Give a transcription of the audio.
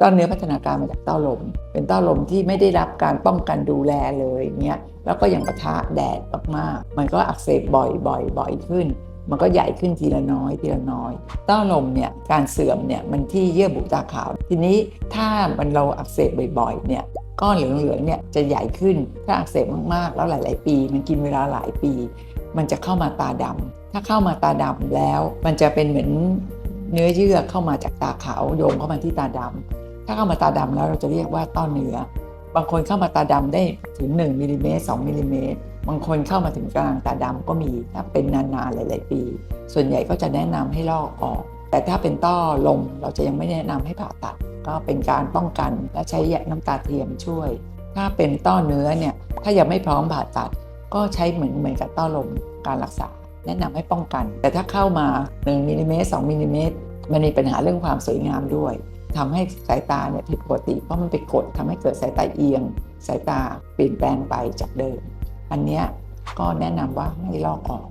ต้อเนื้อพัฒนาการมาจากเต้าลม เป็นเต้าลมที่ไม่ได้รับการป้องกันดูแลเลยเงี้ยแล้วก็ยังปะทะแดดมากๆมันก็อักเสบบ่อยบ่อยบ่อยขึ้น มันก็ใหญ่ขึ้นทีละน้อยทีละน้อย เต้าลมเนี่ยการเสื่อมเนี่ยมันที่เยื่อบุตาขาว ทีนี้ถ้ามันเราอักเสบบ่อยๆเนี่ยก้อนเหลืองๆเนี่ยจะใหญ่ขึ้นถ้าอักเสบมากๆ แล้วหลาย ๆ ปี มันกินเวลาหลายปี มันจะเข้ามาตาดำถ้าเข้ามาตาดำแล้ว มันจะเป็นเหมือนเนื้อเยื่อเข้ามาจากตาขาวโยงเข้ามาที่ตาดำ ถ้าเข้ามาตาดำแล้วเราจะเรียกว่าต้อเนื้อบางคนเข้ามาตาดำได้ถึง1มิลลิเมตร2มิลลิเมตรบางคนเข้ามาถึงกลางตาดำก็มีถ้าเป็นนานๆหลาย ๆ ปี ส่วนใหญ่ก็จะแนะนำให้ลอกออก แต่ถ้าเป็นต้อลมเราจะยังไม่แนะนำให้ผ่าตัด ก็เป็นการป้องกันและใช้ยาน้ำตาเทียมช่วย ถ้าเป็นต้อเนื้อเนี่ยถ้ายังไม่พร้อมผ่าตัด ก็ใช้เหมือนเหมือนกับต้อลมการรักษา แนะนำให้ป้องกัน แต่ถ้าเข้ามา1มิลลิเมตร2มิลลิเมตรมันมีปัญหาเรื่องความสวยงามด้วย ทำให้สายตาเนี่ยผิดปกติ เพราะมันไปกดทำให้เกิดสายตาเอียง สายตาเปลี่ยนแปลงไปจากเดิม อันเนี้ยก็แนะนำว่าให้ลอกออก